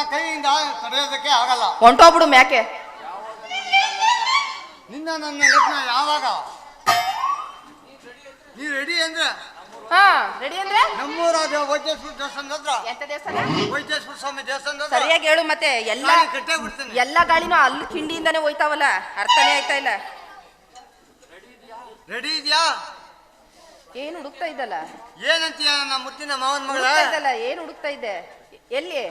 ನನ್ನ ಕೈಯಿಂದ ತಡೆಯೋದಕ್ಕೆ ಆಗಲ್ಲ. ಹೊಂಟೋಗ್ಬಿಡು ಮ್ಯಾಕೆ. ನಿನ್ನ ನನ್ನ ಲಗ್ನ ಯಾವಾಗ? ನೀ ರೆಡಿ ಅಂದ್ರೆ? ಹಾ ರೆಡಿ ಅಂದ್ರೆ? ನಮ್ಮೂರ ವೈದ್ಯೇಶ್ವರ ದೇವಸ್ಥಾನದ ಹತ್ರ. ಎಂತ ದೇವಸ್ಥಾನ? ವೈದ್ಯೇಶ್ವರ ಸ್ವಾಮಿ ದೇವಸ್ಥಾನದ ಹತ್ರ. ಸರಿಯಾಗಿ ಹೇಳು ಮತ್ತೆ. ಎಲ್ಲ ಕಟ್ಟೇ ಬಿಡ್ತೀನಿ. ಎಲ್ಲ ಗಾಳಿನೂ ಅಲ್ಲಿ ಕಿಂಡಿಯಿಂದಾನೇ ಹೋಯ್ತಾವಲ್ಲ. ಅರ್ಥನೇ ಆಯ್ತಾ ಇಲ್ಲ. ರೆಡಿ ಇದ್ಯಾ? ಏನ್ ಹುಡುಕ್ತಾ ಇದ್ದಲ್ಲ? ಏನಂತೀಯ ನನ್ನ ಮುತ್ತಿನ ಮಾವನ ಮಗಳ? ಇದ್ದಲ್ಲ ಏನ್ ಹುಡುಕ್ತಾ ಇದ್ದೆ? ಎಲ್ಲಿ?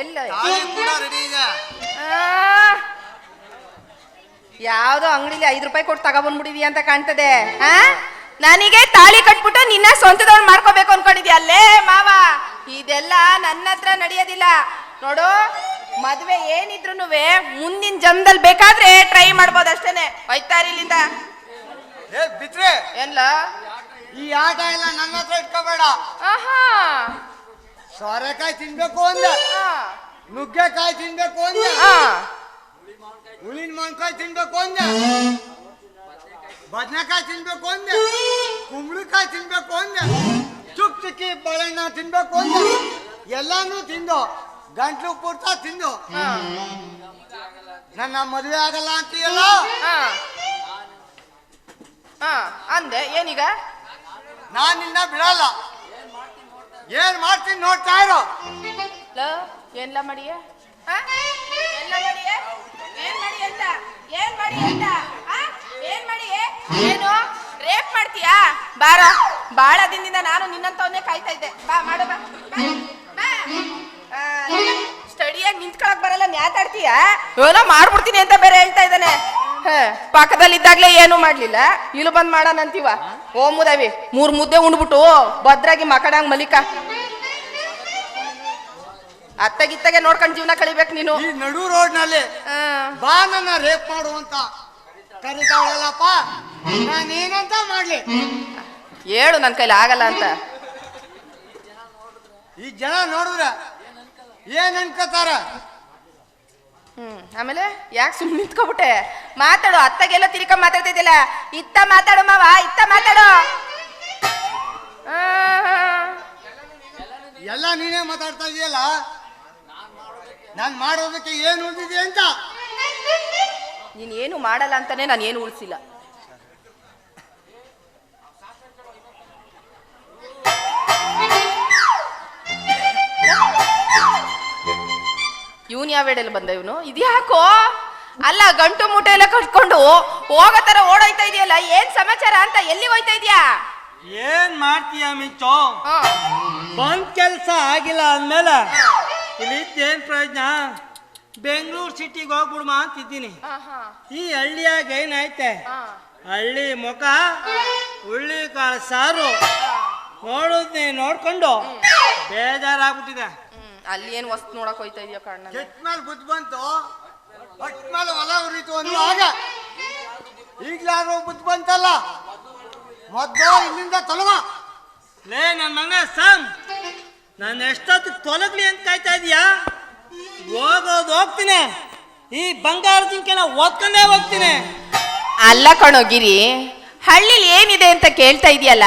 ಎಲ್ಲ ಯಾವ್ದೋ ಅಂಗಡಿಲಿ ಐದು ರೂಪಾಯಿ ಕೊಟ್ಟು ತಗೊಂಡ್ಬಿಡಿದ್ಯಾ ಅಂತ ಕಾಣ್ತದೆ. ನನಗೆ ತಾಳಿ ಕಟ್ಬಿಟ್ಟು ನಿನ್ನ ಸ್ವಂತದವ್ರು ಮಾಡ್ಕೋಬೇಕು ಅನ್ಕೊಂಡಿದ್ಯಾ? ಅಲ್ಲೇ ಮಾವ ಇದೆಲ್ಲ ನನ್ನ ಹತ್ರ ನಡೆಯೋದಿಲ್ಲ. ನೋಡು ಮದ್ವೆ ಏನಿದ್ರು ಮುಂದಿನ ಜನ್ಮದಲ್ಲಿ ಬೇಕಾದ್ರೆ ಟ್ರೈ ಮಾಡ್ಬೋದು ಅಷ್ಟೇನೆ. ಹೋಯ್ತಾರ ಇಲ್ಲಿಂದ. ಏನ್ಲ? ಈ ಆಟ ಎಲ್ಲ ನನ್ನ ಹತ್ರ ಇಟ್ಕೋಬೇಡ. ಆಹಾ. ಸೋರೆಕಾಯಿ ತಿನ್ಬೇಕು ಅಂದ. ನುಗ್ಗೆಕಾಯಿ ತಿನ್ಬೇಕು ಅಂದ. ಹುಳಿನ ಮಾನ್ಕಾಯಿ ತಿನ್ಬೇಕು ಅಂದ. ಬದನೆಕಾಯಿ ತಿನ್ಬೇಕು ಅಂದ. ಕುಂಬಳಕಾಯಿ ತಿನ್ಬೇಕು ಅಂದ. ಚುಕ್ ಚುಕ್ಕಿ ಬಾಳೆಹಣ್ಣ ತಿನ್ಬೇಕು ಅಂದ. ಎಲ್ಲಾನು ತಿಂದು ಗಂಟ್ಲು ಪೂರ್ತ ತಿಂದು. ನನ್ನ ಮದುವೆ ಆಗಲ್ಲ ಅಂತೀಯಲ್ಲ? ಅಂದೆ ಏನೀಗ? ನಾನು ನಿನ್ನ ಬಿಡಲ್ಲ. ಏನ್ ಮಾಡ್ತೀನಿ ನೋಡ್ತಾ ಇರೋ? ಲೋ ಏನ್ಲ ಮಾಡಿಯ? ಎಲ್ಲ ಮಾಡಿಯ? ಏನ್ ಮಾಡಿ ಅಂತ? ಏನ್ ಮಾಡಿ ಅಂತ? ಆ? ಏನ್ ಮಾಡಿ ಏನು? ರೇಪ್ ಮಾಡ್ತೀಯಾ? ಬಾರ. ಬಾಳ ದಿನದಿಂದ ನಾನು ನಿನ್ನಂತವನ್ನೇ ಕಾಯ್ತಾ ಇದ್ದೆ. ಬಾ ಮಾಡು ಬಾ. ಸ್ಟಡಿಯಾಗಿ ನಿಂತ್ಕೊಳಕ್ ಬರಲ್ಲ ನ್ಯಾತಾಡ್ತೀಯಾ? ಏನೋ ಮಾಡ್ಬಿಡ್ತೀನಿ ಅಂತ ಬೇರೆ ಹೇಳ್ತಾ ಪಕ್ಕದಲ್ಲಿದ್ದಾಗ್ಲೇ ಏನು ಮಾಡ್ಲಿಲ್ಲ. ಇಲ್ಲಿ ಬಂದ್ ಮಾಡೋಣಂತೀವ ಓ ಮುದವಿ ಮೂರ್ ಮುದ್ದೆ ಉಂಡ್ಬಿಟ್ಟು ಭದ್ರಾಗಿ ಮಕಡಂಗ್ ಮಲಿಕ. ಅತ್ತಗಿತ್ತಗೆ ನೋಡ್ಕೊಂಡು ಜೀವನ ಕಳಿಬೇಕು ನೀನು. ಈ ನಡು ರೋಡ್ನಲ್ಲಿ ಬಾ ನನ್ನ ರೇಪ್ ಮಾಡು ಅಂತ ಕರಿತಾವಳಲ್ಲಪ್ಪ ನಾನೇನಂತ ಮಾಡ್ಲಿ? ಹೇಳು ನನ್ನ ಕೈಲಿ ಆಗಲ್ಲ ಅಂತ. ಈ ಜನ ನೋಡಿದ್ರ ಏನ್ ಅನ್ಕೋತಾರ? ಹ್ಮ್ ಆಮೇಲೆ ಯಾಕೆ ಸುಮ್ಮನೆ ನಿಂತ್ಕೊಬಿಟ್ಟೆ ಮಾತಾಡು ಅತ್ತಗೆಲ್ಲ ತಿರ್ಕ ಮಾತಾಡ್ತಿದ್ದಿಲ್ಲ. ಇತ್ತ ಮಾತಾಡು ಮಾವ ಇತ್ತ ಮಾತಾಡು. ಎಲ್ಲ ನೀನೇ ಮಾತಾಡ್ತಾ ಇದೆಯಲ್ಲ? ನಾನು ಮಾಡೋದಕ್ಕೆ ಏನು ಉಳಿದಿದೆ ಅಂತ? ನೀನು ಏನು ಮಾಡಲ್ಲ ಅಂತಾನೆ ನಾನು ಏನು ಉಳಿಸಿಲ್ಲ. ಇವನ್ ಯಾವ ವೇಳೆಯಲ್ಲಿ ಬಂದ ಇವನು? ಇದ್ಯಾಕೋ ಅಲ್ಲ ಗಂಟು ಮೂಟೆ ಎಲ್ಲ ಕಟ್ಕೊಂಡು ಹೋಗೋ ತರ ಓಡೋಯ್ತಾ ಇದೆಯಲ್ಲ ಏನ್ ಸಮಾಚಾರ ಅಂತ ಎಲ್ಲಿ ಹೋಯ್ತಾ ಇದೀಯಾ? ಏನ್ ಮಾಡ್ತೀಯ ಮಿಚ್ಚೋ. ಬಂದ್ ಕೆಲ್ಸ ಆಗಿಲ್ಲ ಅಂದ್ಮೇಲೆ ಇಲ್ಲಿ ಏನ್ ಪ್ರಯೋಜನ? ಬೆಂಗಳೂರು ಸಿಟಿಗೆ ಹೋಗ್ಬಿಡ್ಮ ಅಂತಿದ್ದೀನಿ. ಈ ಹಳ್ಳಿಯಾಗ ಏನಾಯ್ತೆ. ಹಳ್ಳಿ ಮುಖ ಹುಳ್ಳಿ ಕಾಳು ಸಾರು. ನೋಡುದ್ ನೋಡ್ಕೊಂಡು ಬೇಜಾರಾಗ್ಬಿಟ್ಟಿದೆ. ಅಲ್ಲಿ ಏನ್ ವಸ್ತು ನೋಡಕ್ ಹೋಯ್ತಾ ಇದೆಯಾ ಕಣ್ಣ ಕೆಟ್ಟ ಮೇಲೆ ಬುದ್ಧಿ ಬಂತು. ಹೊಟ್ಟ ಮೇಲೆ ಹೊಲ ಉರಿತು ಅಂದ್ರೆ ಆಗ ಈಗ್ಲಾರು ಬುದ್ಧಿ ಬಂತಲ್ಲ? ಮೊದ್ಲು ಇಲ್ಲಿಂದ ತೊಲಗ. ಲೇ ನನ್ನ ಮಗನ ಸಾಮ್ ನಾನು ಎಷ್ಟೊತ್ತು ತೊಲಗ್ಲಿ ಅಂತ ಕಾಯ್ತಾ ಇದೀಯಾ? ಹೋಗೋದು ಹೋಗ್ತೀನಿ. ಈ ಬಂಗಾರ ಜಿಂಕೆನ ಓದ್ಕೊಂಡೇ ಹೋಗ್ತೀನಿ. ಅಲ್ಲ ಕಣೋ ಗಿರಿ ಹಳ್ಳಿಲಿ ಏನಿದೆ ಅಂತ ಕೇಳ್ತಾ ಇದೆಯಲ್ಲ?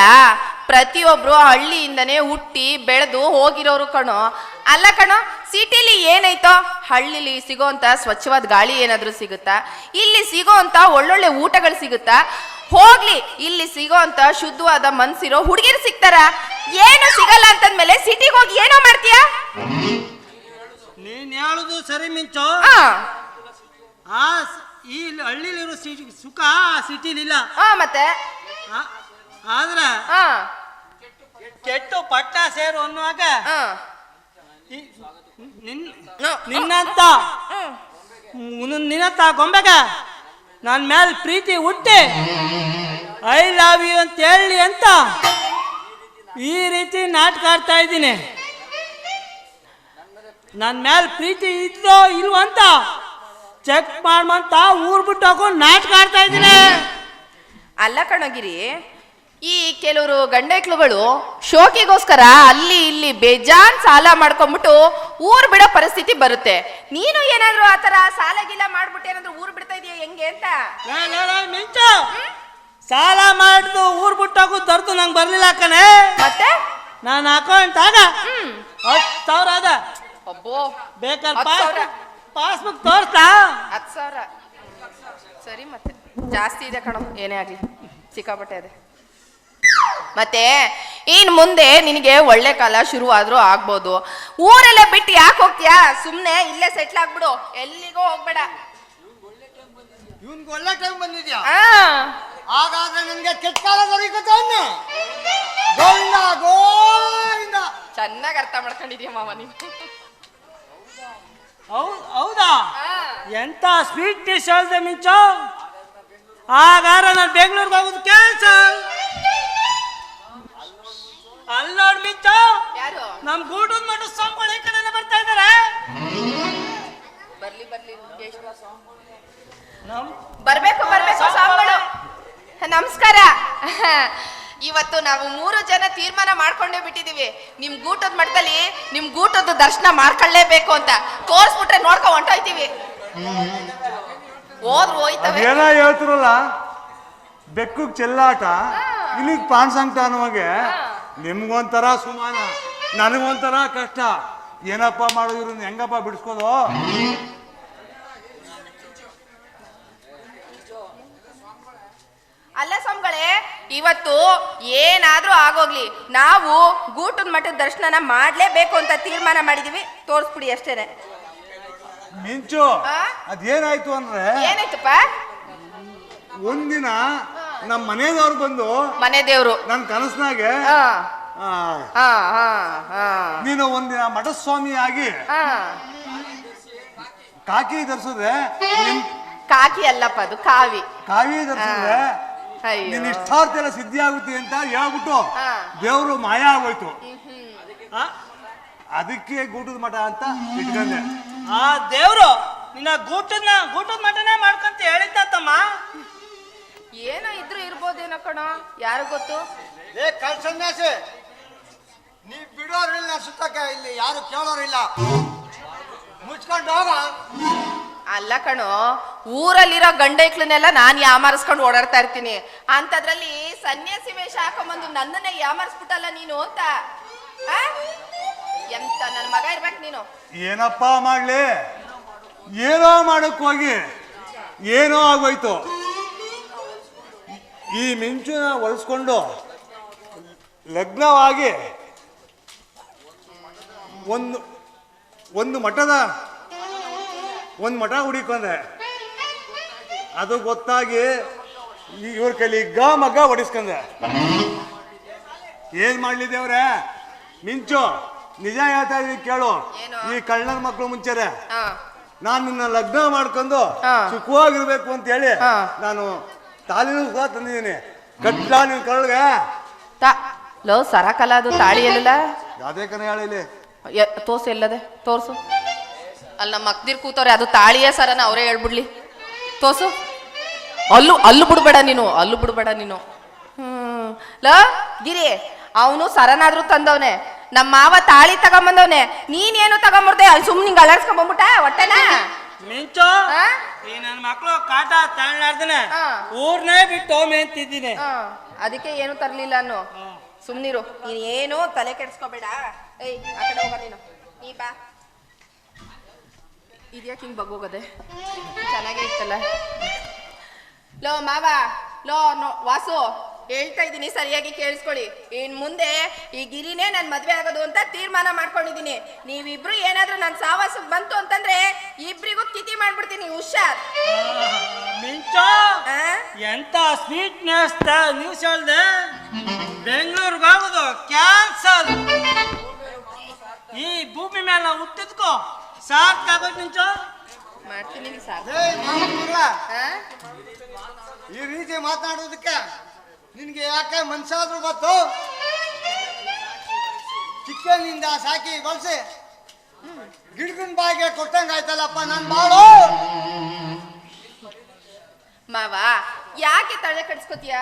ಪ್ರತಿಯೊಬ್ರು ಹಳ್ಳಿಯಿಂದನೇ ಹುಟ್ಟಿ ಬೆಳೆದು ಹೋಗಿರೋರು ಕಣೋ. ಅಲ್ಲ ಕಣೋ ಸಿಟಿಲಿ ಏನೈತೋ ಹಳ್ಳಿಲಿ ಸಿಗೋಂತ ಸ್ವಚ್ಛವಾದ ಗಾಳಿ ಏನಾದರೂ ಸಿಗುತ್ತಾ? ಇಲ್ಲಿ ಸಿಗೋಂತ ಒಳ್ಳೊಳ್ಳೆ ಊಟಗಳು ಸಿಗುತ್ತಾ? ಹೋಗ್ಲಿ ಇಲ್ಲಿ ಸಿಗೋಂತ ಶುದ್ಧವಾದ ಮನ್ಸಿರೋ ಹುಡುಗಿರು ಸಿಗ್ತಾರ? ಏನು ಸಿಗಲ್ಲ ಅಂತಂದ್ಮೇಲೆ ಸಿಟಿಗೆ ಹೋಗಿ ಏನೋ ಮಾಡ್ತೀಯ? ನೀನ್ ಹೇಳುದು ಸರಿ ಮಿಂಚೋ. ಆ, ಆ ಸ್- ಈ ಹಳ್ಳಿಲಿರೋ ಸಿ- ಸುಖ ಆ ಸಿಟಿಲಿಲ್ಲ. ಆ, ಮತ್ತೆ? ಆ- ಆದ್ರೆ ಕೆಟ್ಟು ಪಟ್ಟ ಸೇರು ಅನ್ನುವಾಗ. ನಿನ್ನಂತ ನಿನ್ನಂತ ಗೊಂಬೆಗ ನನ್ನ ಮೇಲೆ ಪ್ರೀತಿ ಹುಟ್ಟಿ ಐ ಲವ್ ಯು ಅಂತ ಹೇಳಿ ಅಂತ ಈ ರೀತಿ ನಾಟಕ ಆಡ್ತಾ ಇದ್ದೀನಿ. ನನ್ನ ಮೇಲೆ ಪ್ರೀತಿ ಇದ್ಲೋ ಇಲ್ವೋ ಅಂತ ಚೆಕ್ ಮಾಡ್ಮಂತ ಊರ್ ಬಿಟ್ಟು ಹೋಗೋ ನಾಟಕ ಆಡ್ತಾ ಇದ್ದೀನಿ. ಅಲ್ಲ ಕಣಗಿರಿ ಈ ಕೆಲವರು ಗಂಡೆಕ್ಳುಗಳು ಶೋಕಿಗೋಸ್ಕರ ಅಲ್ಲಿ ಇಲ್ಲಿ ಬೇಜಾನ್ ಸಾಲ ಮಾಡ್ಕೊಂಡ್ಬಿಟ್ಟು ಊರ್ ಬಿಡೋ ಪರಿಸ್ಥಿತಿ ಬರುತ್ತೆ. ನೀನು ಏನಾದ್ರು ಆ ತರ ಸಾಲ ಗೀಲ ಮಾಡ್ಬಿಟ್ಟು ಏನಾದ್ರು ಊರ್ ಬಿಡ್ತಾ ಇದೀಯ ಹೆಂಗೆ ಅಂತ? ಲೇ, ಲೇ, ಲೇ, ಮಿಂಚು! ಸಾಲ ಮಾಡಿದ್ದು ಊರ್ ಬಿಟ್ಟೋಗು ತರ್ತು ನಂಗೆ ಬರ್ಲಿಲ್ಲ ಕಣೆ. ಮತ್ತೆ? ನಾನು ಅಕೌಂಟ್ ಆಗ ಹತ್ತು ಸಾವಿರ ಅದ. ಅಬ್ಬೋ. ಬೇಕಾದ್ರೆ ಹತ್ತು ಸಾವಿರ. ಪಾಸ್ಬುಕ್ ತೋರ್ತಾ ಹತ್ತು ಸಾವಿರ. ಸರಿ ಮತ್ತೆ. ಜಾಸ್ತಿ ಇದೆ ಕಣೋ. ಏನೇ ಆಗಲಿ. ಸಿಕ್ಕಾಪಟ್ಟೆ ಇದೆ ಮತ್ತೆ ಇನ್ ಮುಂದೆ ನಿನಗೆ ಒಳ್ಳೆ ಕಾಲ ಶುರುವಾದ್ರೂ ಆಗ್ಬೋದು. ಊರೆಲ್ಲ ಬಿಟ್ಟು ಯಾಕೆ ಹೋಗ್ತೀಯಾ? ಸುಮ್ಮನೆ ಇಲ್ಲೇ ಸೆಟ್ಲ್ ಆಗ್ಬಿಡು. ಎಲ್ಲಿಗೂ ಹೋಗ್ಬೇಡ. ಇವನ್ಗೆ ಒಳ್ಳೆ ಟೈಮ್ ಬಂದಿದ್ಯಾ? ಹಾಗಾದ್ರೆ ನನಗೆ ಕೆಟ್ಟ ಕಾಲ ದೊರಕುತ್ತೆ ಗೋವಿಂದ ಗೋವಿಂದ. ಚೆನ್ನಾಗಿ ಅರ್ಥ ಮಾಡ್ಕೊಂಡಿದ್ಯಾ ಮಾವ ನೀನು? ಹೌದ್ ಎಂತ ಸ್ವೀಟ್ ಡಿಶ್ ಹೇಳ್ದೆ ಮಿಂಚು? ಹಾಗಾದ್ರೆ ನಾನು ಬೆಂಗಳೂರಿಗೆ ಹೋಗೋದು ಕೆಲಸ ಅಲ್ಲಿ ನೋಡ್ ಮಿಂಚು. ಯಾರು? ನಮ್ ಗೂಡೂರ್ ಮಠ ಸ್ವಾಮಿಗಳು ಈ ಕಡೆನೆ ಬರ್ತಾ ಇದಾರೆ ಬರ್ಲಿ ಬರ್ಲಿ ನಮ್ ಬರ್ಬೇಕು ಬರ್ಬೇಕು ಸ್ವಾಮಿಗಳು. ನಮಸ್ಕಾರ. ಇವತ್ತು ನಾವು ಮೂರು ಜನ ತೀರ್ಮಾನ ಮಾಡ್ಕೊಂಡೇ ಬಿಟ್ಟಿದೀವಿ ನಿಮ್ ಗೂಟದ ಮಠದಲ್ಲಿ ನಿಮ್ ಗೂಟದ ದರ್ಶನ ಮಾಡ್ಕೊಳ್ಳೇಬೇಕು ಅಂತ. ತೋರ್ಸ್ಬಿಟ್ರೆ ನೋಡ್ಕೊ ಹೊಂಟೋಯ್ತೀವಿ. ಹೋದ್ರು ಹೋಯ್ತವೆ. ಏನೋ ಹೇಳ್ತಿರಲ್ಲ? ಬೆಕ್ಕು ಚೆಲ್ಲಾಟ ಇಲ್ಲಿ ಪಾನ್ ಸಂಕಟ ಅನ್ನುವಾಗೆ ನಿಮ್ಗೊಂಥರ ಸುಮಾನ ನನಗೊಂಥರ ಕಷ್ಟ. ಏನಪ್ಪ ಮಾಡೋ ಇವ್ರನ್ನ ಹೆಂಗಪ್ಪ ಬಿಡಿಸ್ಕೋದು? ಅಲ್ಲ ಸ್ವಾಮಿಗಳೇ ಇವತ್ತು ಏನಾದ್ರೂ ಆಗೋಗ್ಲಿ. ನಾವು ಗೂಟದ ಮಠದ ದರ್ಶನನ ಮಾಡ್ಲೇಬೇಕು ಅಂತ ತೀರ್ಮಾನ ಮಾಡಿದೀವಿ. ತೋರಿಸ್ಬಿಡಿ ಅಷ್ಟೇನೆ. ಮಿಂಚು? ಅದೇನಾಯ್ತು ಅಂದ್ರೆ ಏನಾಯ್ತಪ್ಪ? ಒಂದಿನ ನಮ್ಮ ಮನೆಯವ್ರು ಬಂದು ಮನೆ ದೇವ್ರು ನನ್ನ ಕನಸ್ನಾಗೆ ಹಾ. ಆ, ಹಾ ಹಾ ಹಾ. ನೀನು ಒಂದಿನ ಮಠಸ್ವಾಮಿ ಆಗಿ ಹಾ. ಕಾಕಿ ಧರಿಸಿದ್ರೆ ನಿನ್ ಕಾಕಿ ಅಲ್ಲಪ್ಪ ಅದು ಕಾವಿ. ಕಾವಿ ಧರಿಸಿದ್ರೆ ಅಯ್ಯೋ. ನಿನ್ನ ಇಷ್ಟಾರ್ಥ ಎಲ್ಲ ಸಿದ್ಧಿ ಆಗುತ್ತೆ ಅಂತ ಹೇಳ್ಬಿಟ್ಟು ಹಾ. ದೇವ್ರು ಮಾಯ ಆಗೋಯ್ತು. ಆ? ಅದಕ್ಕೆ ಗೂಟದ ಮಠ ಅಂತ ಇಟ್ಕೊಂಡೆ. ಆ ದೇವ್ರು ನಿನ್ನ ಗೂಟದ ಗೂಟದ ಮಠನೇ ಮಾಡ್ಕಂತ ಹೇಳಿದ್ದ ತಮ್ಮ ಏನೋ ಇದ್ರು ಇರ್ಬೋದೇನೋ ಕಣ ಯಾರು ಗೊತ್ತು? ಏ ಸನ್ಯಾಸಿ ನೀ ಬಿಡೋರಿಲ್ಲ ಸುತ್ತಕ್ಕೆ ಇಲ್ಲಿ ಯಾರು ಕೇಳೋರಿಲ್ಲ. ಮುಚ್ಕೊಂಡು ಹೋಗ. ಅಲ್ಲ ಕಣೋ ಊರಲ್ಲಿರೋ ಗಂಡೈಕ್ಳನ್ನೆಲ್ಲ ನಾನು ಯಾಮಾರಿಸ್ಕೊಂಡು ಓಡಾಡ್ತಾ ಇರ್ತೀನಿ. ಅಂತದ್ರಲ್ಲಿ ಸನ್ಯಾಸಿ ವೇಷ ಹಾಕೊಂಬಂದು ನನ್ನನ್ನೇ ಯಾಮಾರಿಸ್ಬಿಟ್ಟಲ್ಲ ನೀನು ಅಂತ? ಆ? ಎಂತ ನನ್ನ ಮಗ ಇರ್ಬೇಕು ನೀನು? ಏನಪ್ಪ ಮಾಡ್ಲಿ? ಏನೋ ಮಾಡಕ್ ಹೋಗಿ ಏನೋ ಆಗೋಯ್ತು. ಈ ಮಿಂಚುನ ಒಲಿಸ್ಕೊಂಡು ಲಗ್ನವಾಗಿ ಒಂದು ಒಂದು ಮಠದ ಒಂದು ಮಠ ಹುಡಿಕೊಂಡೆ. ಅದು ಗೊತ್ತಾಗಿ ಇವ್ರ ಕೈಲಿ ಗ ಮಗ ಹೊಡಿಸ್ಕೊಂಡೆ. ಏನ್ ಮಾಡ್ಲಿ ದೇವ್ರೆ? ಮಿಂಚು ನಿಜ ಹೇಳ್ತಾ ಇದೀನಿ ಕೇಳು? ಈ ಕಳ್ಳನ ಮಕ್ಕಳು ಮುಂಚೆರೆ ನಾನು ನಿನ್ನ ಲಗ್ನ ಮಾಡ್ಕೊಂಡು. ಸುಖವಾಗಿರ್ಬೇಕು ಅಂತ ಹೇಳಿ ನಾನು ತಾಲಿನೂ ಸಹ ತಂದಿದ್ದೀನಿ. ಕಟ್ಲ ನಿನ್ ಕಳ್ಗ ತಾ ಲೋ ಸರಕಲ್ಲ ಅದು ತಾಳಿ ಎಲ್ಲ ಯಾವ್ದೇ ಕನ ಹೇಳಿ ತೋರ್ಸು ಎಲ್ಲದೆ ತೋರ್ಸು. ಅಲ್ಲಿ ನಮ್ಮ ಅಕ್ದಿರ್ ಕೂತವ್ರೆ ಅದು ತಾಳಿಯೇ ಸರನ ಅವರೇ ಹೇಳ್ಬಿಡ್ಲಿ. ತೋರ್ಸು. ಅಲ್ಲೂ ಅಲ್ಲೂ ಬಿಡ್ಬೇಡ ನೀನು ಅಲ್ಲೂ ಬಿಡ್ಬೇಡ ನೀನು. ಹ್ಮ್ ಲ ಗಿರಿ ಅವನು ಸರನಾದ್ರೂ ತಂದವನೆ. ನಮ್ಮ ಮಾವ ತಾಳಿ ತಗೊಂಬಂದವನೆ. ನೀನೇನು ತಗೊಂಬರ್ದೆ ಅಲ್ಲಿ ಸುಮ್ಮನೆ ಹಿಂಗೆ ಹೊಟ್ಟೆನ? ಮಿಂಚು? ಆ? ಈ ನನ್ನ ಮಕ್ಕಳು ಕಾಟ ತಾಳ್ಲಾರ್ದನೆ. ಊರ್ನೇ ಬಿಟ್ಟು ಮೇಂತಿದ್ದೀನಿ. ಆ, ಅದಕ್ಕೆ ಏನು ತರ್ಲಿಲ್ಲ ಅನ್ನು? ಸುಮ್ನಿರು. ನೀನ್ ಏನು ತಲೆ ಕೆಡ್ಸ್ಕೊಬೇಡ. ಏಯ್ ಆ ಕಡೆ ಹೋಗ ನೀನು. ನೀ ಬಾ. ಇದ್ಯಾಕೆ ಹಿಂಗ್ ಬಗ್ಗೋಗದೆ ಚೆನ್ನಾಗೇ ಇತ್ತಲ್ಲ. ಲೋ ಮಾವ. ಲೋ ನೋ ವಾಸು. ಹೇಳ್ತಾ ಇದ್ದೀನಿ ಸರಿಯಾಗಿ ಕೇಳಿಸ್ಕೊಳ್ಳಿ. ಇನ್ ಮುಂದೆ ಈ ಗಿರಿನೇ ನನ್ನ ಮದ್ವೆ ಆಗೋದು ಅಂತ ತೀರ್ಮಾನ ಮಾಡ್ಕೊಂಡಿದ್ದೀನಿ. ನೀವಿಬ್ರು ಏನಾದ್ರೂ ನನ್ ಸಾವಾಸ ಬಂತು ಅಂತಂದ್ರೆ ಇಬ್ರಿಗೂ ತಿಥಿ ಮಾಡ್ಬಿಡ್ತೀನಿ ಹುಷಾರ್. ಮಿಂಚು? ಎಂತ ಸ್ವೀಟ್ನೆಸ್ ನ್ಯೂಸ್ ಹೇಳ್ದೆ ಬೆಂಗಳೂರಿಗೆ ಹೋಗೋದು ಕ್ಯಾನ್ಸಲ್ ಈ ಭೂಮಿ ಮೇಲೆ ನಾವು ಹುಟ್ಟಿದ್ಕೋ. ಸಾಕಾಗೋದು ಮಿಂಚು. ಮಾಡ್ತೀನಿ ಸಾಕು. ಏ ಮಾಮೂಲ ಈ ರೀತಿ ಮಾತನಾಡೋದಕ್ಕೆ ನಿನ್ಗೆ ಯಾಕೆ ಮನ್ಸಾದ್ರೂ ಗೊತ್ತು? ಚಿಕ್ಕನಿಂದ ಸಾಕಿ ಬಳಸಿ. ಗಿಡಗನ್ ಬಾಯಿಗೆ ಕೊಟ್ಟಂಗಾಯ್ತಲ್ಲಪ್ಪ ನಾನು ಬಾಳು ಮಾವ ಯಾಕೆ ತಲೆ ಕಟ್ಸ್ಕೊತೀಯ?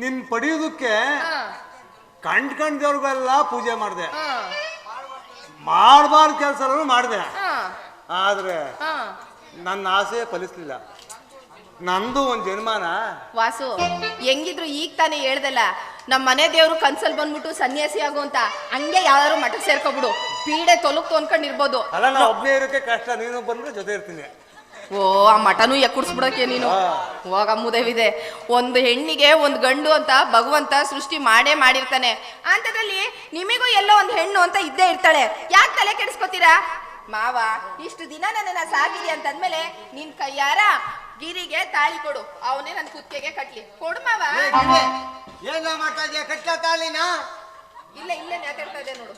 ನಿನ್ ಪಡೆಯೋದಕ್ಕೆ ಕಂಡ್ ಕಂಡ್ ಕಂಡ್ದವ್ರಿಗೆಲ್ಲ ಪೂಜೆ ಮಾಡಿದೆ. ಮಾಡಬಾರ್ದು ಕೆಲಸ ಮಾಡಿದೆ. ಆದ್ರೆ ನನ್ನ ಆಸೆ ಫಲಿಸ್ಲಿಲ್ಲ. ನಂದು ಒಂದ್ ಜನ್ಮಾನ? ವಾಸು ಹೆಂಗಿದ್ರು ಈಗ ತಾನೇ ಹೇಳ್ದಲ್ಲ ನಮ್ಮ ಮನೆ ದೇವ್ರು ಕನ್ಸಲ್ ಬಂದ್ಬಿಟ್ಟು ಸನ್ಯಾಸಿ ಆಗು ಅಂತ ಹಂಗೆ ಯಾರು ಮಠ ಸೇರ್ಕೊಬಿಡು. ಪೀಡೆ ತೊಲಗ್ತು ಅನ್ಕೊಂಡಿರ್ಬೋದು ಅಲ್ಲ ನಾ ಒಬ್ನೇ ಇರೋಕೆ ಕಷ್ಟ ನೀನು ಬಂದ್ರೆ ಜೊತೆ ಇರ್ತೀನಿ. ಓ ಆ ಮಠನೂ ಎಕ್ಕುಡ್ಸ್ಬಿಡಕ್ಕೆ ನೀನು. ಹೋಗ ಮುದವಿದೆ. ಒಂದು ಹೆಣ್ಣಿಗೆ ಒಂದು ಗಂಡು ಅಂತ ಭಗವಂತ ಸೃಷ್ಟಿ ಮಾಡೇ ಮಾಡಿರ್ತಾನೆ. ಅಂತದ್ರಲ್ಲಿ ನಿಮಿಗೂ ಎಲ್ಲೋ ಒಂದು ಹೆಣ್ಣು ಅಂತ ಇದ್ದೇ ಇರ್ತಾಳೆ. ಯಾಕೆ ತಲೆ ಕೆಡಿಸ್ಕೊತೀರಾ? ಮಾವ ಇಷ್ಟು ದಿನ ನನ್ನನ್ನ ಸಾಕಿದೆ ಅಂತಂದ್ಮೇಲೆ ನಿನ್ ಕೈಯಾರ ಗಿರಿಗೆ ತಾಳಿ ಕೊಡು. ಅವನೇ ನನ್ನ ಕುತ್ತಿಗೆ ಕಟ್ಲಿ. ಕೊಡು ಮಾವ. ಏನ ಮಾಡ್ತಾ ಇದೀಯ? ಕಟ್ಟ ತಾಲಿನ ಇಲ್ಲ ಇಲ್ಲೇ ಮಾತಾಡ್ತಾ ಇದೆ ನೋಡು.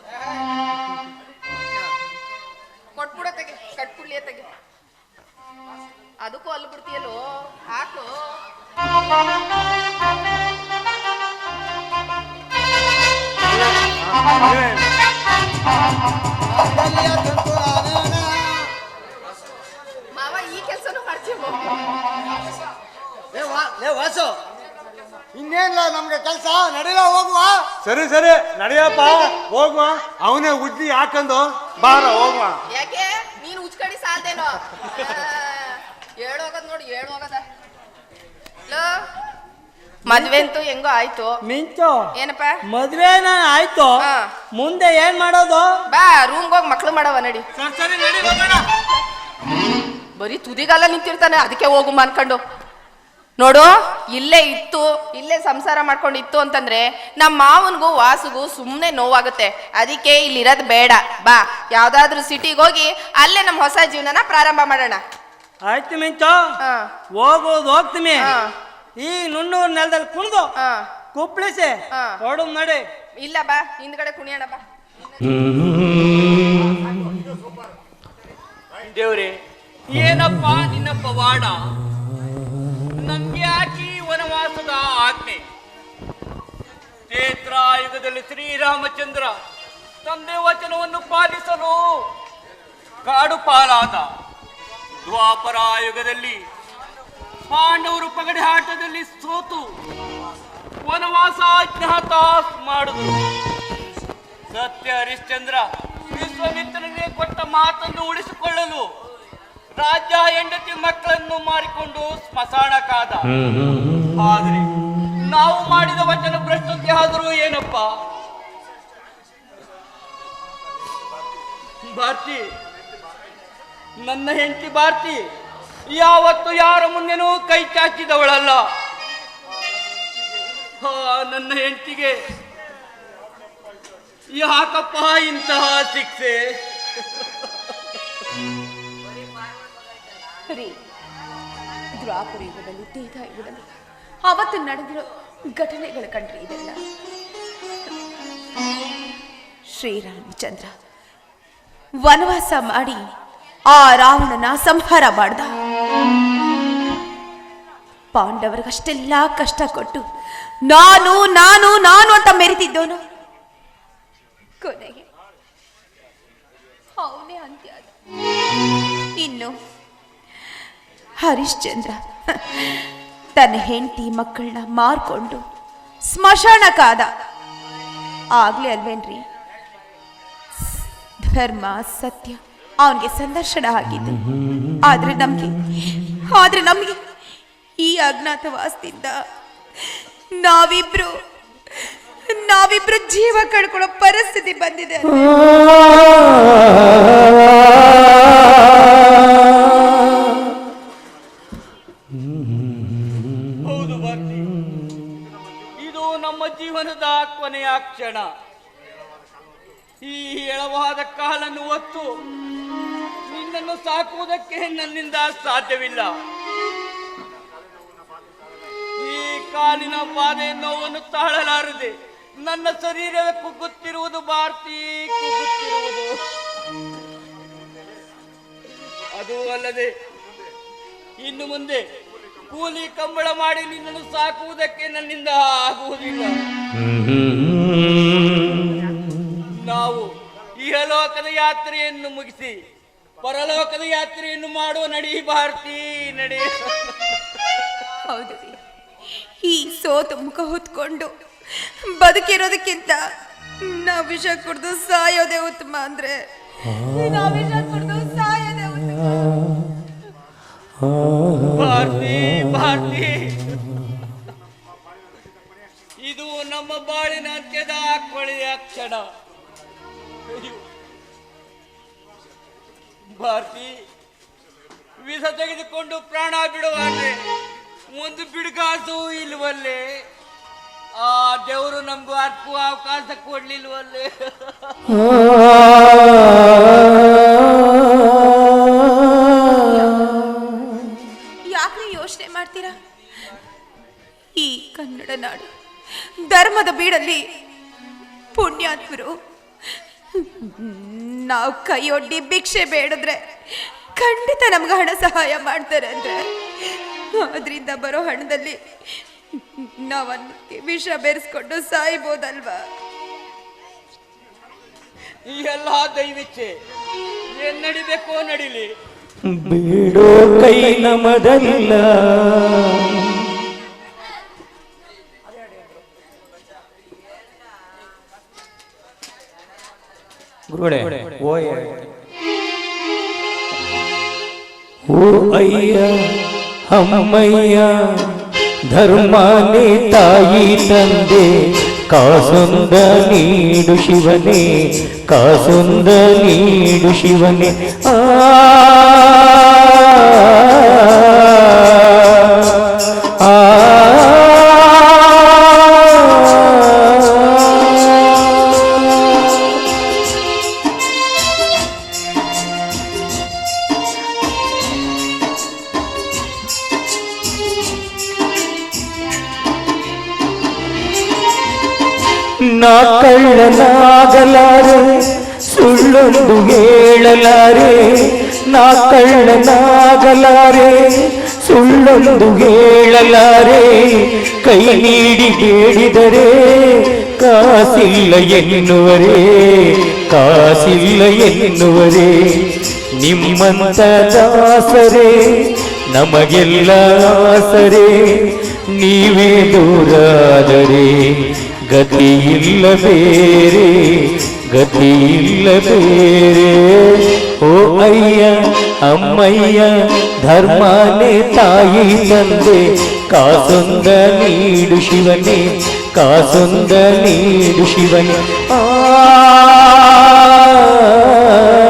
ಕೊಟ್ಬಿಡ ತೆಗೆ ಕಟ್ಬಿಡ್ಲಿ ತೆಗೆ ಅದಕ್ಕೂ ಅಲ್ಲಿ ಬಿಡ್ತೀಯಲ್ಲೋ? ಹಾಕು. ಮಾಂಗಲ್ಯ ಏ ವಾಸು. ಇನ್ನೇನ್ಲ ನಮ್ಗೆ ಕೆಲಸ? ನಡೀಲ ಹೋಗುವ? ಸರಿ ಸರಿ ನಡೆಯಪ್ಪ ಹೋಗುವ. ಅವನೇ ಉಜ್ಜಿ ಹಾಕೊಂಡು ಬಾರ ಹೋಗುವ. ಯಾಕೆ? ನೀನು ಉಚ್ಕಡಿ ಸಾಲ್ದೇನೋ? ಹೇಳೋಗದ್ ನೋಡಿ ಹೇಳೋಗದ ಮದ್ವೆ ಅಂತೂ ಹೆಂಗೋ ಆಯ್ತು. ಮಿಂಚು. ಏನಪ್ಪ? ಮದ್ವೆನ ಆಯ್ತು? ಹಾ. ಮುಂದೆ ಏನ್ ಮಾಡೋದು? ಬಾ ರೂಮ್ಗೆ ಹೋಗಿ ಮಕ್ಳು ಮಾಡವ ನಡಿ. ಸರಿ ಸರಿ ನಡಿ ಹೋಗೋಣ. ಬರೀ ತುದಿಗಾಲ ನಿಂತಿರ್ತಾನೆ ಅದಕ್ಕೆ ಹೋಗು ಅನ್ಕೊಂಡು. ನೋಡು ಇಲ್ಲೇ ಇತ್ತು ಇಲ್ಲೇ ಸಂಸಾರ ಮಾಡ್ಕೊಂಡು ಇತ್ತು ಅಂತಂದ್ರೆ ನಮ್ಮ ಮಾವನಿಗೂ ವಾಸುಗೂ ಸುಮ್ಮನೆ ನೋವಾಗುತ್ತೆ. ಅದಕ್ಕೆ ಇಲ್ಲಿರೋದು ಬೇಡ. ಬಾ ಯಾವ್ದಾದ್ರು ಸಿಟಿಗೆ ಹೋಗಿ ಅಲ್ಲೇ ನಮ್ಮ ಹೊಸ ಜೀವನನ ಪ್ರಾರಂಭ ಮಾಡೋಣ. ಆಯ್ತು ಮಿಂಚು. ಹಾ. ಹೋಗೋದು ಹೋಗ್ತೀನಿ. ಹಾ. ಈ ನುಣ್ಣೂರ್ ನೆಲದಲ್ಲಿ ಕುಣಿದು ಕುಪ್ಪಳಿಸಿ ಕುಪ್ಳಿಸಿ ಹಾ. ಹೊಡು ನಡಿ. ಇಲ್ಲ ಬಾ ಹಿಂದ್ಗಡೆ ಕುಣಿಯೋಣ ಬಾ. ದೇವ್ರೆ ಏನಪ್ಪ ನಿನ್ನ ಪವಾಡ? ನಮ್ಗೆ ಯಾಕಿ ವನವಾಸದ ಆಜ್ಞೆ. ಯುಗದಲ್ಲಿ ಶ್ರೀರಾಮಚಂದ್ರ ತಂದೆ ವಚನವನ್ನು ಪಾಲಿಸಲು ಕಾಡು ಪಾಲಾದ ಯುಗದಲ್ಲಿ ಪಾಂಡವರು ಪಗಡೆ ಆಟದಲ್ಲಿ ಸೋತು ವನವಾಸ ಮಾಡಿದರು. ಸತ್ಯ ಹರಿಶ್ಚಂದ್ರ ವಿಶ್ವಮಿತ್ರನಿಗೆ ಕೊಟ್ಟ ಮಾತನ್ನು ಉಳಿಸಿಕೊಳ್ಳಲು ರಾಜ್ಯ ಹೆಂಡತಿ ಮಕ್ಕಳನ್ನು ಮಾರಿಕೊಂಡು ಸ್ಮಶಾನಕ್ಕಾದ ಆದ್ರೆ ನಾವು ಮಾಡಿದ ವಚನ ಭ್ರಷ್ಟತೆ ಆದರೂ ಏನಪ್ಪ? ಭಾರತಿ ನನ್ನ ಹೆಂಡತಿ ಭಾರತಿ ಯಾವತ್ತು ಯಾರ ಮುಂದೆನೂ ಕೈ ಚಾಚಿದವಳಲ್ಲ. ನನ್ನ ಹೆಂಡತಿಗೆ ಯಾಕಪ್ಪ ಇಂತಹ ಶಿಕ್ಷೆ? ರೀ ದ್ವಾಪರ ಯುಗದಲ್ಲಿ ತೀರ್ಥ ಯುಗದಲ್ಲಿ ಅವತ್ತು ನಡೆದಿರೋ ಘಟನೆಗಳ ಕಂಡ್ರಿ ಇದೆಲ್ಲ. ಶ್ರೀರಾಮಚಂದ್ರ, ವನವಾಸ ಮಾಡಿ ಆ ರಾವಣನ ಸಂಹಾರ ಮಾಡ್ದ. ಪಾಂಡವರಿಗಷ್ಟೆಲ್ಲ ಕಷ್ಟ ಕೊಟ್ಟು, ನಾನು ನಾನು ನಾನು ಅಂತ ಮೆರೆತಿದ್ದೋನು ಕೊನೆಗೆ ಅವನೇ ಅಂತ್ಯ. ಇನ್ನು ಹರಿಶ್ಚಂದ್ರ. ತನ್ನ ಹೆಂಡತಿ ಮಕ್ಕಳನ್ನ ಮಾರ್ಕೊಂಡು ಸ್ಮಶಾನಕ್ಕಾದ. ಆಗ್ಲೇ ಅಲ್ವೇನ್ರಿ? ಧರ್ಮ, ಸತ್ಯ, ಅವನಿಗೆ ಸಂದರ್ಶನ ಆಗಿದ್ದು. ಆದ್ರೆ ನಮ್ಗೆ ಆದ್ರೆ ನಮ್ಗೆ ಈ ಅಜ್ಞಾತವಾಸದಿಂದ ನಾವಿಬ್ರು ನಾವಿಬ್ರು ಜೀವ ಕಳ್ಕೊಳ್ಳೋ ಪರಿಸ್ಥಿತಿ ಬಂದಿದೆ ಕೊನೆಯ ಕ್ಷಣ. ಈ ಎಳವಾದ ಕಾಲನ್ನು ಒತ್ತು ನಿನ್ನನ್ನು ಸಾಕುವುದಕ್ಕೆ ನನ್ನಿಂದ ಸಾಧ್ಯವಿಲ್ಲ. ಈ ಕಾಲಿನ ಬಾಧೆ ನೋವನ್ನು ತಾಳಲಾರದೆ ನನ್ನ ಶರೀರವೇ ಕುಗ್ಗುತ್ತಿರುವುದು, ಭಾರತಿ ಕುಗ್ಗುತ್ತಿರುವುದು. ಅದು ಅಲ್ಲದೆ ಇನ್ನು ಮುಂದೆ ಕೂಲಿ ಕಂಬಳ ಮಾಡಿ ನಿನ್ನನ್ನು ಸಾಕುವುದಕ್ಕೆ ನನ್ನಿಂದ ಆಗುವುದಿಲ್ಲ. ನಾವು ಇಹಲೋಕದ ಯಾತ್ರೆಯನ್ನು ಮುಗಿಸಿ ಪರಲೋಕದ ಯಾತ್ರೆಯನ್ನು ಮಾಡುವ ನಡಿ ಭಾರತಿ ನಡಿ. ಹೌದು ಈ ಸೋತ ಮುಖ ಹೊತ್ಕೊಂಡು ಬದುಕಿರೋದಕ್ಕಿಂತ ನಾವು ವಿಷ ಕುಡ್ದು ಸಾಯೋದೇ ಉತ್ತಮ ಅಂದ್ರೆ ಭಾರತಿ ಭಾರತಿ. ನಮ್ಮ ಬಾಳಿನ ಅಂತ್ಯದ ಕೊಳೆಯ ಕ್ಷಣ. ಭಾರತಿ, ವಿಷ ತೆಗೆದುಕೊಂಡು ಪ್ರಾಣ ಬಿಡುವಾದ್ರೆ ಒಂದು ಬಿಡುಗಾಸು ಇಲ್ವಲ್ಲೇ? ಆ ದೇವರು ನಮ್ಗೂ ಅರ್ಪು ಅವಕಾಶ ಕೊಡ್ಲಿಲ್ವಲ್ಲೇ? ಯಾಕ್ರಿ ಯೋಚನೆ ಮಾಡ್ತೀರಾ? ಈ ಕನ್ನಡ ನಾಡು ಧರ್ಮದ ಬೀಡಲ್ಲಿ ಪುಣ್ಯಾತ್ಮರು ನಾವು ಕೈಯೊಡ್ಡಿ ಭಿಕ್ಷೆ ಬೇಡಿದ್ರೆ ಖಂಡಿತ ನಮ್ಗೆ ಹಣ ಸಹಾಯ ಮಾಡ್ತಾರೆ ಅಂದ್ರೆ. ಅದರಿಂದ ಬರೋ ಹಣದಲ್ಲಿ ನಾವನ್ನು ವಿಷ ಬೆರೆಸ್ಕೊಂಡು ಸಾಯ್ಬೋದಲ್ವಾ? ಈ ಎಲ್ಲ ದೈವಿಚ್ಛೆ ಏನ್ ನಡಿಬೇಕೋ ನಡಿಲಿ. ಬೀಡೋ ಕೈ ನಮದಲ್ಲ. ಗುರುಡೆ ಓಯ ಓ ಅಯ್ಯ ಅಮ್ಮಯ್ಯ ಧರ್ಮನೇ ತಾಯಿ ತಂದೆ ಕಾಸೊಂದ ನೀಡು ಶಿವನೇ ಕಾಸೊಂದ ನೀಡು ಶಿವನೇ ಆ ಆ ಕಳ್ಳನಾಗಲಾರೆ ಸುಳ್ಳೊಂದು ಹೇಳಲಾರೆ ನಾ ಕಳ್ಳನಾಗಲಾರೆ ಸುಳ್ಳೊಂದು ಹೇಳಲಾರೆ, ಕೈ ನೀಡಿ ಹೇಳಿದರೆ ಕಾಸಿಲ್ಲ ಎನ್ನುವರೇ ಕಾಸಿಲ್ಲ ಎನ್ನುವರೇ. ನಿಮ್ಮಂತ ದಾಸರೇ, ನಮಗೆಲ್ಲ ಆಸರೆ, ನೀವೇ ದೂರಾದರೆ. ಗತಿಯಿಲ್ಲ ಬೇರೆ ಗತಿಯಿಲ್ಲ ಬೇರೆ ಓ ಅಯ್ಯ ಅಮ್ಮಯ್ಯ ಧರ್ಮನೇ ತಾಯಿ ತಂದೆ ಕಾಸೊಂದ ನೀಡು ಶಿವನೇ ಕಾಸೊಂದ ನೀಡು ಶಿವನೇ ಆ ಆ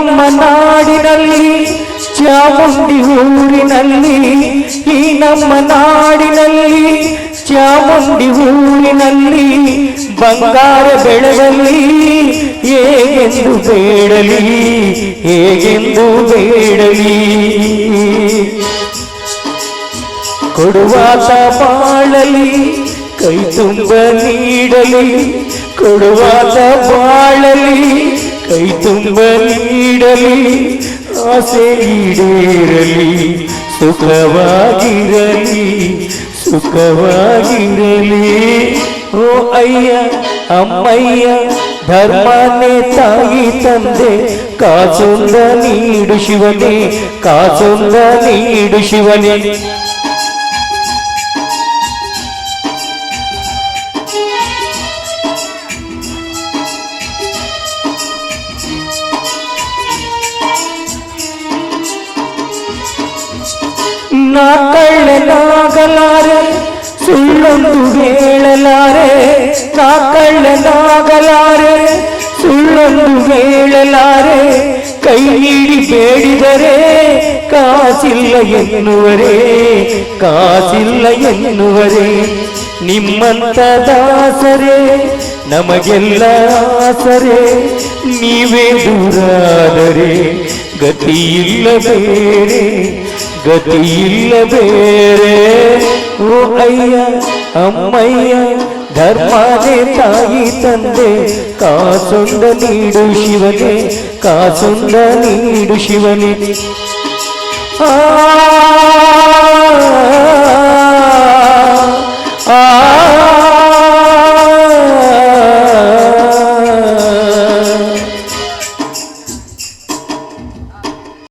ನಮ್ಮ ನಾಡಿನಲ್ಲಿ ಚಾಮುಂಡಿ ಊರಿನಲ್ಲಿ, ಈ ನಮ್ಮ ನಾಡಿನಲ್ಲಿ ಚಾಮುಂಡಿ ಊರಿನಲ್ಲಿ, ಬಂಗಾರ ಬೆಳಗಲಿ ಹೇಗೆಂದು ಬೇಡಲಿ ಹೇಗೆಂದು ಬೇಡಲಿ. ಕೊಡುವಾತ ಬಾಳಲಿ, ಕೈ ತುಂಬ ನೀಡಲಿ, ಕೊಡುವಾತ ಬಾಳಲಿ ಕೈ ತುಂಬ ನೀಡಲಿ ಆಸೆ ಈಡೇರಲಿ ಸುಖವಾಗಿರಲಿ ಸುಖವಾಗಿರಲಿ ಓ ಅಯ್ಯ ಅಮ್ಮಯ್ಯ ಧರ್ಮನೇ ತಾಯಿ ತಂದೆ ಕಾಸೊಂದ ನೀಡು ಶಿವನೇ ಕಾಸೊಂದ ನೀಡು ಶಿವನೇ ನಾ ಕಳ್ಳನಾಗಲಾರೆ ಸುಳ್ಳೊಂದು ಹೇಳಲಾರೆ ನಾ ಕಳ್ಳನಾಗಲಾರೆ ಸುಳ್ಳೊಂದು ಹೇಳಲಾರೆ ಕೈ ನೀಡಿ ಬೇಡಿದರೆ ಕಾಸಿಲ್ಲ ಎನ್ನುವರೇ ಕಾಸಿಲ್ಲ ಎನ್ನುವರೇ ನಿಮ್ಮಂತ ದಾಸರೇ ನಮಗೆಲ್ಲ ಆಸರೆ ನೀವೇ ದೂರಾದರೆ ಗತಿಯಿಲ್ಲ ಬೇರೆ ಗತಿಯಿಲ್ಲ ಬೇರೆ ಓ ಅಯ್ಯ ಅಮ್ಮಯ್ಯ ಧರ್ಮನೇ ತಾಯಿ ತಂದೆ ಕಾಸುಂದ ನೀಡು ಶಿವನೇ ಕಾಸುಂದ ನೀಡು ಶಿವನೇ. ಆ